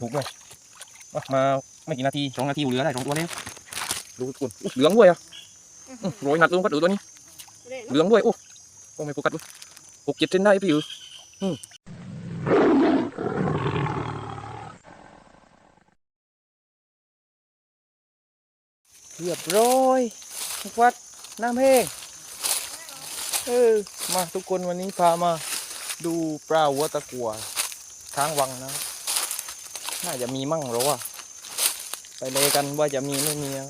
ถูกด้วยอะมาไม่กี่นาทีสองนาทีเหลือได้สองตัวแล้วดูทุกคนอุ๊ยเหลืองด้วยอะอื้อโรยหนัดลงก็ถือตัวนี้ เหลืองด้วย โอ้โอ้ไม่โฟกัสด้วยหกเจ็ดเซนได้พี่อืออืมเรียบร้อยทุกวัดน้ำแห้งเออมาทุกคนวันนี้พามาดูปลาหัวตะกัวช้างวังนะครับ น่าจะมีมั่งหรอวะไปเลยกันว่าจะมีไม่มีครับ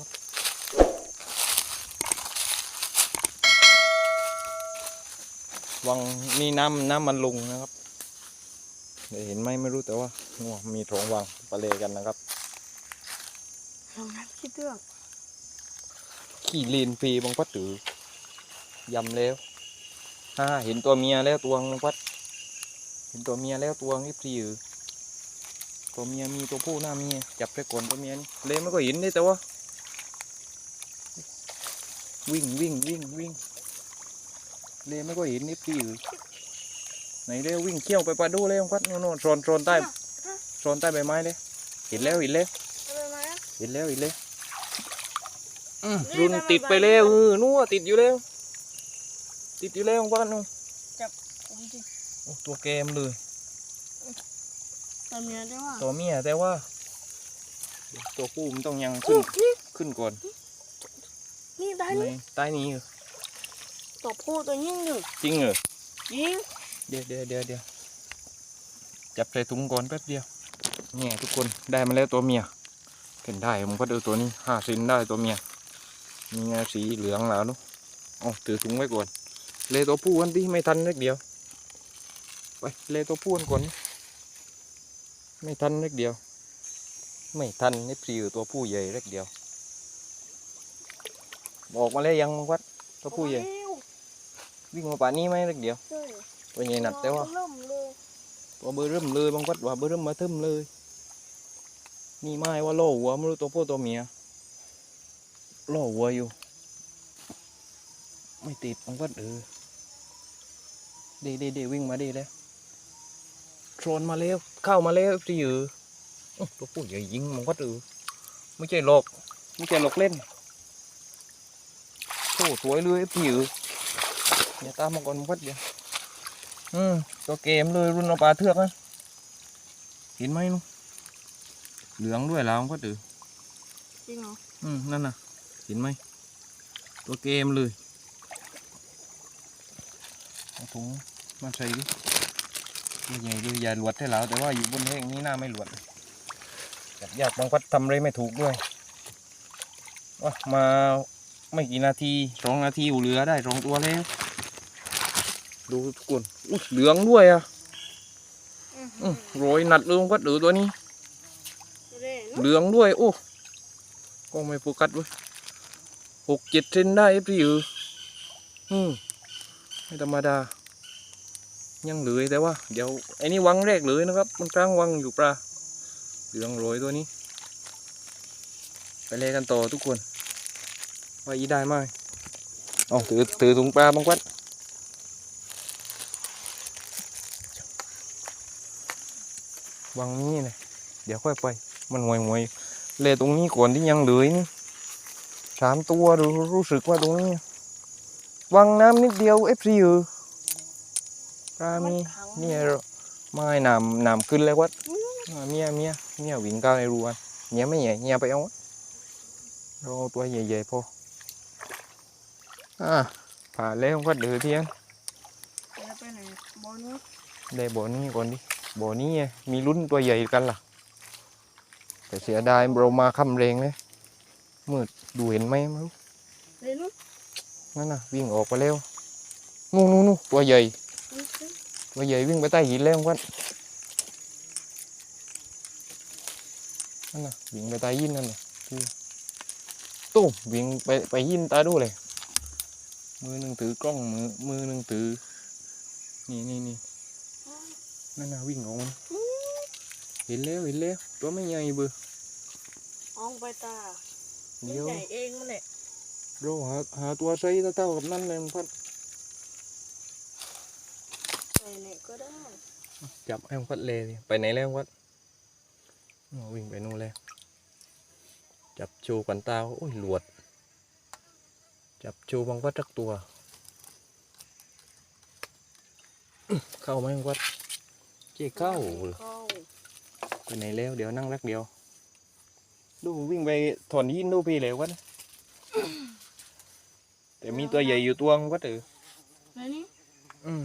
วังนี่น้ำน้ำมันลงนะครับเดี๋ยวเห็นไหมไม่รู้แต่ว่างัวมีโถงวังปลาเลกันนะครับลองนับคิดเรื่องขี่เลนฟีบังพัดถือยำแล้วฮ่าเห็นตัวเมียแล้วตัวบังพัดเห็นตัวเมียแล้วตัวนี่พรีอยู่ ตัวเมียมีตัวผู้หน้าเมียจับไปก่อนตัวเมียนี่เลยไม่ก็เห็นได้แต่ว่าวิ่งวิ่งวิ่งวิ่งเลยไม่ก็เห็นนี่พรีอยู่ไหนเร็ววิ่งเขี้ยวไปปลาดูเลยบังพัดโน่นโน่นโซนโซนใต้โซนใต้ใบไม้เลยเห็นแล้วเห็นแล้วอะไรมาอะเห็นแล้วเห็นแล้วอืมนี่รุนทำไมติดไปบ้านแล้วมันเออนู่นอะติดอยู่แล้วติดอยู่แล้วบ้านนู่นผมจริงโอ้ตัวแกมเลย ตอนเนี้ยได้ว่าตัวเมียแต่ว่า ตัวผู้มันต้องยังอู้ขึ้นนี่ขึ้นก่อนนี่ได้ในนี่ใต้นี้เหรอตัวผู้ตัวยิ่งหนึ่งจริงเหรอยิงเดี๋ยวเดี๋ยวเดี๋ยวเดี๋ยวจับใส่ถุงก่อนแป๊บเดียวเนี่ยทุกคนได้มาแล้วตัวเมียเห็นได้ผมก็ดูตัวนี้ห้าซินได้ตัวเมียมีไงสีเหลืองแล้วเนอะเอ๋อถือถุงไว้ก่อน เลตัวผู้กันที่ไม่ทันเล็กเดียว ไปเลตัวผู้กันก่อน ไม่ทันเล็กเดียว ไม่ทันนี่ปลิวตัวผู้ใหญ่เล็กเดียว บอกมาแล้วยังวัดตัวผู้ใหญ่โอ้ยวิ่งมาป่านนี้ไหมเล็กเดียวเฮ้ยตัวใหญ่หนัดแต่ว่าเริ่มเลยตัวเบอร์เริ่มเลยบางวัดว่าเบอร์เริ่มมาเทิมเลย นี่ไม่ว่าโล่หัวไม่รู้ตัวผู้ตัวเมียโล่หัวอยู่ ไม่ติดบางวัดเออเดเดเดวิ่งมาเดแล้ว โทรนมาแล้ว เข้ามาแล้วที่อยู่อื้อตัวผู้ใหญ่ยิงบางวัดเออไม่ใช่หลอกไม่ใช่หลอกเล่นโอ้สวยเลยที่อยู่อย่าตามมาก่อนบางวัดเดียวอืมตัวเกมเลยรุ่นเอาปลาเทือกนะเห็นไหมนุเหลืองด้วยแล้วก็ตือจริงเหรออืมนั่นน่ะ เห็นไหมตัวเกมเลยเอาถุงมาใส่ดิตัว ใหญ่เลยอย่าหลวดให้เราแต่ว่าอยู่บนแห้งนี้หน้าไม่หลวดจับยากบางพัดทำอะไรไม่ถูกด้วยว่ามาไม่กี่นาทีสองนาทีอยู่เหลือได้สองตัวแล้วดูทุกคนอุ๊ยเหลืองด้วยอะอืมโรยหนัดเลยวัดหรือตัวนี้ เหลืองด้วยโอ้ก็ไม่โฟกัสเว้ยหกเจ็ดเซนได้พี่อืออืมไม่ธรรมดา ยังเหลือแต่ว่าเดี๋ยวไอ้นี่วังแรกเลยนะครับ มันกลางวังอยู่ปลาเหลืองโรยตัวนี้ ไปเลยกันต่อทุกคนว่าอีได้ไหมเอ๋อถือถือถุงปลาบังวัดวังนี้เลยเดี๋ยวค่อยไป มันห่วยห่วยเลยตรงนี้ก่อนที่ยังเหลือนี่สามตัวดูรู้สึกว่าตรงนี้วังน้ำนิดเดียวเอฟซีอยู่ ปลามีเนี่ยไม่น้ำน้ำขึ้นเลยวัดอ่าเมียเมียเมียวิ่งก้าวในรูอันเมียไม่ใหญ่เมียไปเอาวะเราเอาตัวใหญ่ๆพออ่าผ่านแล้ววัดเดือเทียนจะไปไหนบอลนู้นได้บ่อนี้ก่อนดิบ่อนี้ไงมีลุ้นตัวใหญ่กันล่ะ แต่เสียดายเรามาค่ำแรงเลยมืดดูเห็นไหมไม่รู้เร่นู้นนั่นน่ะวิ่งออกไปแล้วนู่นนู่นนู่นตัวใหญ่นี่คือ ตัวใหญ่วิ่งไปใต้หินแล้วกันนั่นน่ะวิ่งไปใต้หินนั่นน่ะคือตุ้มวิ่งไปไปหินตาดูเลย มือหนึ่งถือกล้องมือมือหนึ่งถือ นี่นี่นี่นั่นน่ะวิ่งออกมาเห็นแล้วเห็นแล้วตัวไม่ใหญ่เบืออองไปตาเดี๋ยวใหญ่เองนั่นแหละเราหาหาตัวไซส์เท่าๆกับนั่นเลยมันพัดใส่ ไหนก็ได้ จับให้มันพัดเลยดิไปไหนแล้วพัดวิ่งไปนู่นแล้ว จับชูกันตาโอ้ยหลวด จับชูบางวัดจักตัว เข้าไหมวัดเจ๊เข้าเข้าไปไหนแล้วเดี๋ยวนั่งรักเดียว ดูวิ่งไปถอนยินดูพี่เลยวัดแต่มีตัวใหญ่อยู่ตัววัดเออ แล้วนี่ อืม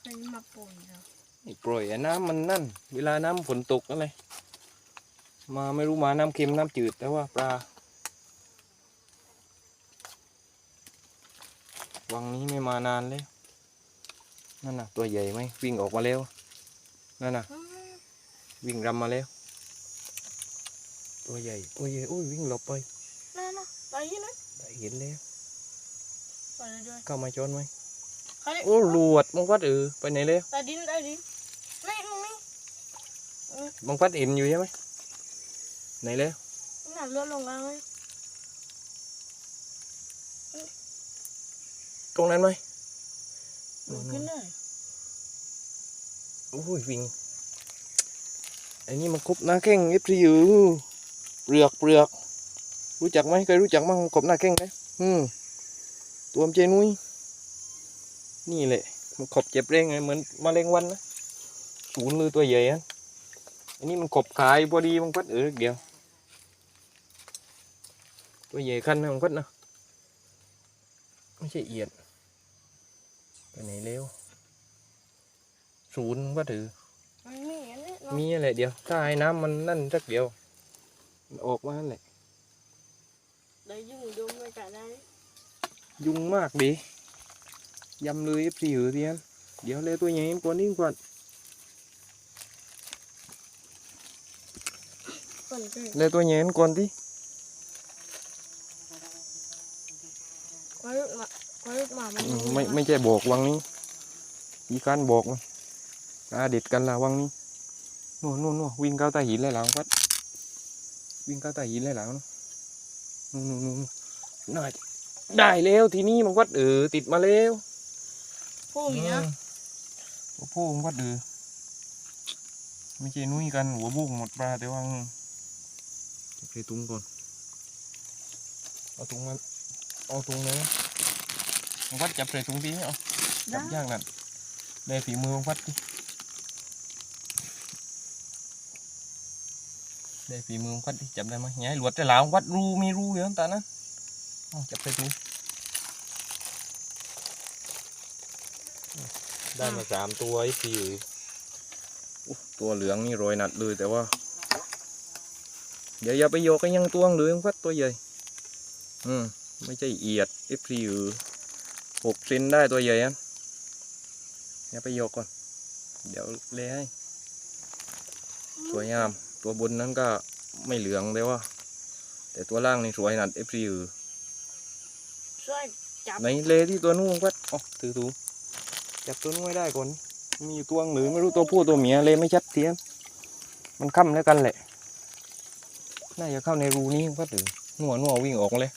ใครมาป่นเรา นี่ ปล่อยอะน้ำมันนั่น เวลาน้ำฝนตกอะไรมาไม่รู้มาน้ำเค็มน้ำจืดแต่ว่าปลาวังนี้ไม่มานานเลยนั่นน่ะ ตัวใหญ่ไหมวิ่งออกมาแล้วนั่นน่ะอ้าววิ่งรำมาแล้ว ตัวใหญ่ตัวใหญ่โอ้ยวิ่งหลบไปนั่นนะไปยี่นะได้เห็นแล้วไปเลยด้วยเข้ามาชนไหมใครได้โอ้หลวดมังพัดเออไปไหนแล้วใต้ดินใต้ดิน นี่นี่นี่มังพัดเห็นอยู่ใช่ไหมไหนแล้วน่ะเลือดลงแล้วเลยตรงนั้นไหมลุกขึ้นเลยโอ้ยวิ่งไอ้นี่มันกบหน้าแข้งเอฟซีอยู่เปลือกเปลือก รู้จักไหมเคยรู้จักมั้งกบหน้าแข้งไหมอืมตัวมันเจนุ้ยนี่แหละมันขบเจ็บเร่งไงเหมือนแมลงวันนะ ศูนย์เลยตัวใหญ่ฮะอันนี้มันขบขายพอดีมันพัดเออเดียว ตัวใหญ่คันนะมันพัดนะไม่ใช่เอียดไปไหนเร็วศูนย์มันพัดเออมันมีอันนี้เนาะมีอะไรเดียวถ้าให้น้ำมันนั่นสักเดียวมันออกมานั่นแหละได้ยุ่งยุ่งไม่กัดได้ยุงมากดิยำเลยเอฟซีหือเทียนเดี๋ยวเลยตัวใหญ่ก่อนนิ่งก่อน คน เกิดเลยตัวใหญ่ก่อนที่คอยลุกมาคอยลุกมามันไม่ไม่ใช่บอกวังนี้มีการบอกมันอาเด็ดกันละวังนี้นู่นนู่นนู่นวิ่งเข้าใต้หินเลยหลังพัดวิ่งเข้าใต้หินเลยหลังนู่นนู่นนู่นน่าจะได้แล้วทีนี้มันวัดเออติดมาแล้วผู้มีนะหัวโพงวัดเออไม่ใช่นุ้ยกันหัวบุ้งหมดปลาแต่ว่าจะไปตุ้งก่อน เอาตุ้งมาเอาตุ้งเลยมันวัดจับใส่ตุ้งทีเอาจับยากนั่นได้ฝีมือมันวัดดิได้ฝีมือมันวัดดิจับได้ไหมยายหลวดจะหลาววัดรูมีรูอยู่นั่นตานะเอาจับใส่ตุ้งได้มาสามตัวไอ้สี่อุ๊ยตัวเหลืองนี่โรยหนัดเลยแต่ว่า เดี๋ยวอย่าไปโยกกันยังตัวเหลืองพัดตัวใหญ่ อืม ไม่ใช่เอียดเอฟซีหรือหกเซนได้ตัวใหญ่อะอย่าไปโยกก่อน เดี๋ยวเละให้สวยงาม ตัวบนนั้นก็ไม่เหลืองแต่ว่า แต่ตัวล่างนี่สวยหนัดเอฟซีหรือช่วยจับไหนเละที่ตัวนู้นพัดอ๋อถือถูจับตัวนู้นให้ได้ก่อนมีอยู่ตัวหรือไม่รู้ตัวผู้ตัวเมียเลยไม่ชัดเทียนมันค่ำแล้วกันแหละ น่าจะเข้าในรูนี้พัดหรือนัวนัววิ่งออกมาเลย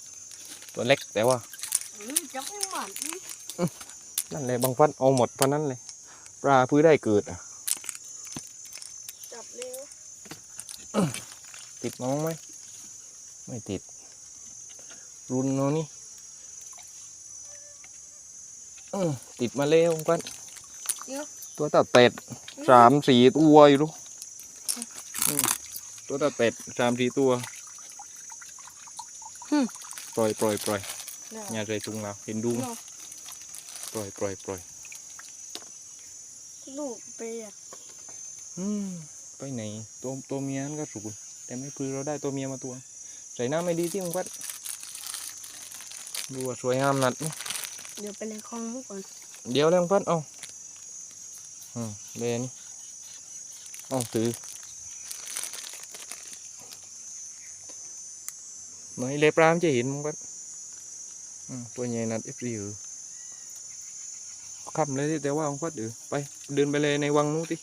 ตัวเล็กแต่ว่าอืมจับไม่หมันอืมนั่นแหละบางฟันเอาหมดฟันนั้นเลยปลาพื้นได้เกิดอะจับเร็วติดน้องไหมไม่ติด รุนเนาะนี่อืมติดมาแล้วบางฟันตัวตาเป็ดสามสี่ตัวอยู่ลูกอืม ตัวตาเป็ดสามสี่ตัวปล่อยปล่อยปล่อยเนี่ยอย่าใส่ถุงเราเห็นดูไหมเนาะปล่อยปล่อยปล่อยลูกไปอะอืมไปไหนตัวตัวเมียนั่นก็สูงแต่ไม่พือเราได้ตัวเมียมาตัว ใส่น้ำไม่ดีที่มึงพัดดูว่าสวยงามนัดนี่เดี๋ยวไปในคลองนู้นก่อน เดี๋ยวแล้วมึงพัดเอาอืมเบนเอาถือไหนเลปลามนจะเห็นมึงพัดอืมตัวใหญ่นัดเอฟ ซีอือขับเลยดิแต่ว่ามึงพัดอือไปเดินไปเลยในวังนู้นที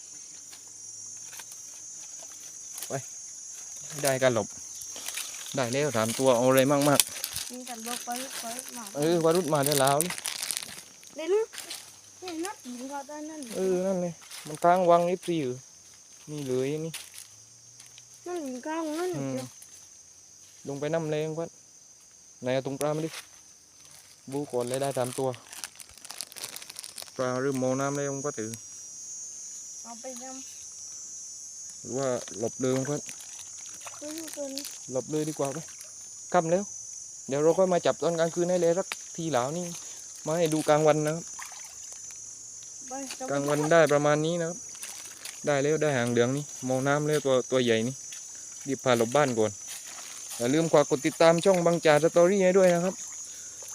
ไปได้กันหลบได้แล้วสามตัวเอาอะไรมากมากมีกันบอกไปไปหมาๆเออวารุดมาได้แล้วนี่เดี๋ยวนะนี่นัดยิงเขาได้นั่นเออนั่นเลยมันกลางวังเอฟซีอยู่นี่เลยนี่นั่นถึงกลางนั่นอืมเดียว ลงไปน้ำแรงวัดไหนเอาตรงปลามาดิบูก่อนเลยได้ตามตัว ปลาเริ่มมองน้ำแล้วก็ถือเอาไปยหรือว่าหลบเลยก็ำไปดูตัวนี้หลบเลยดีกว่าไปค่ำแล้ว เดี๋ยวเราก็มาจับตอนกลางคืนให้เลยสักทีหลาวนี่มาให้ดูกลางวันนะครับไปจะกลางวันได้ประมาณนี้นะครับ ได้แล้วได้หางเหลืองนี่มองน้ำแล้วตัวตัวใหญ่นี่รีบพาหลบบ้านก่อน อย่าลืมฝากกดติดตามช่องบางจ่าสตอรี่ให้ด้วยนะครับ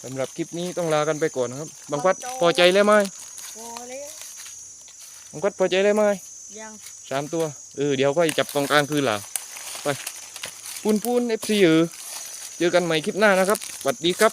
สำหรับคลิปนี้ต้องลากันไปก่อนนะครับบางพัดพอใจแล้วไหมพอแล้วบางพัดพอใจแล้วไหมยังสามตัวเออเดี๋ยวก็จับตรงกลางคืนหล่ะไปปูนปูนเอฟซีเออเจอกันใหม่คลิปหน้านะครับสวัสดีครับ